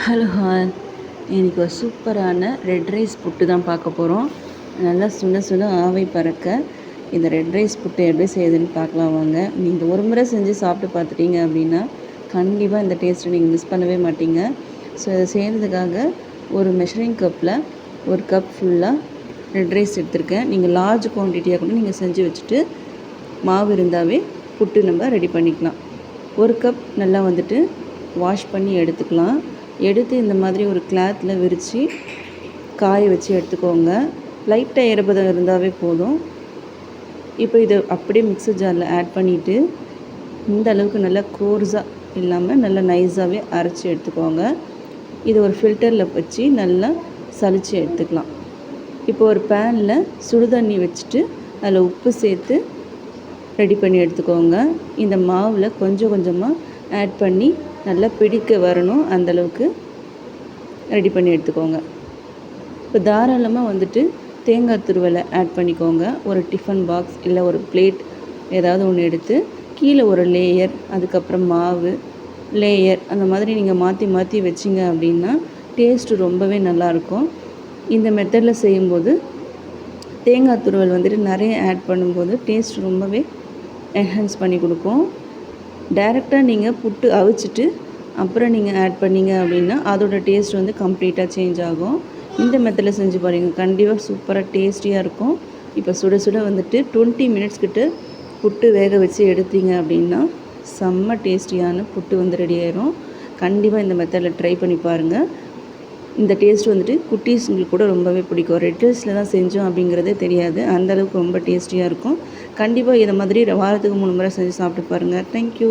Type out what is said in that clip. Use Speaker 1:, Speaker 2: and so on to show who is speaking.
Speaker 1: Hello hi இன்றைக்கி ஒரு சூப்பரான ரெட் ரைஸ் புட்டு தான் பார்க்க போகிறோம் நல்லா சுட சுட ஆவை பறக்க இந்த ரெட் ரைஸ் புட்டு எப்படி செய்யுதுன்னு பார்க்கலாம் வாங்க. நீங்கள் ஒரு முறை செஞ்சு சாப்பிட்டு பார்த்துட்டீங்க அப்படின்னா கண்டிப்பாக இந்த டேஸ்ட்டை நீங்கள் மிஸ் பண்ணவே மாட்டீங்க. ஸோ இதை செய்கிறதுக்காக ஒரு மெஷரிங் கப்பில் ஒரு கப் ஃபுல்லாக ரெட் ரைஸ் எடுத்திருக்கேன். நீங்கள் லார்ஜ் குவான்டிட்டியாக கூட நீங்கள் செஞ்சு வச்சுட்டு மாவு இருந்தாவே புட்டு நம்ம ரெடி பண்ணிக்கலாம். ஒரு கப் நல்லா வந்துட்டு வாஷ் பண்ணி எடுத்துக்கலாம். எடுத்து இந்த மாதிரி ஒரு கிளாத்தில் விரித்து காய வச்சு எடுத்துக்கோங்க. லைட்டாக ஈரப்பதம் இருந்தாவே போதும். இப்போ இதை அப்படியே மிக்சர் ஜாரில் ஆட் பண்ணிவிட்டு இந்த அளவுக்கு நல்லா கோர்ஸாக இல்லாமல் நல்லா நைஸாகவே அரைச்சி எடுத்துக்கோங்க. இது ஒரு ஃபில்டரில் வச்சு நல்லா சலித்து எடுத்துக்கலாம். இப்போ ஒரு பேனில் சுடுதண்ணி வச்சுட்டு அதில் உப்பு சேர்த்து ரெடி பண்ணி எடுத்துக்கோங்க. இந்த மாவில் கொஞ்சம் கொஞ்சமாக ஆட் பண்ணி நல்லா பிடிக்க வரணும் அந்தளவுக்கு ரெடி பண்ணி எடுத்துக்கோங்க. இப்போ தாராளமாக வந்துட்டு தேங்காய் துருவலை ஆட் பண்ணிக்கோங்க. ஒரு டிஃபன் பாக்ஸ் இல்லை ஒரு பிளேட் ஏதாவது ஒன்று எடுத்து கீழே ஒரு லேயர் அதுக்கப்புறம் மாவு லேயர் அந்த மாதிரி நீங்கள் மாற்றி மாற்றி வச்சிங்க அப்படின்னா டேஸ்ட்டு ரொம்பவே நல்லாயிருக்கும் இந்த மெத்தடில் செய்யும்போது தேங்காய் துருவல் வந்துட்டு நிறைய ஆட் பண்ணும்போது டேஸ்ட் ரொம்பவே என்ஹான்ஸ் பண்ணி கொடுக்கும். டைரெக்டாக நீங்கள் புட்டு அவிச்சிட்டு அப்புறம் நீங்கள் ஆட் பண்ணிங்க அப்படின்னா அதோட டேஸ்ட் வந்து கம்ப்ளீட்டாக சேஞ்ச் ஆகும். இந்த மெத்தடில் செஞ்சு பாருங்கள் கண்டிப்பாக சூப்பராக டேஸ்டியாக இருக்கும். இப்போ சுட சுட வந்துட்டு டுவெண்ட்டி மினிட்ஸ் கிட்ட புட்டு வேக வச்சு எடுத்தீங்க அப்படின்னா செம்ம டேஸ்டியான புட்டு வந்து ரெடி ஆயிரும். கண்டிப்பாக இந்த மெத்தடில் ட்ரை பண்ணி பாருங்கள் இந்த டேஸ்ட் வந்துட்டு குட்டீஸுங்களுக்கு கூட ரொம்பவே பிடிக்கும். ரெட் ரைஸில் தான் செஞ்சோம் அப்படிங்கிறதே தெரியாது. அந்தளவுக்கு ரொம்ப டேஸ்டியாக இருக்கும். கண்டிப்பாக இதை மாதிரி வாரத்துக்கு மூணு முறை செஞ்சு சாப்பிட்டு பாருங்கள் தேங்க்யூ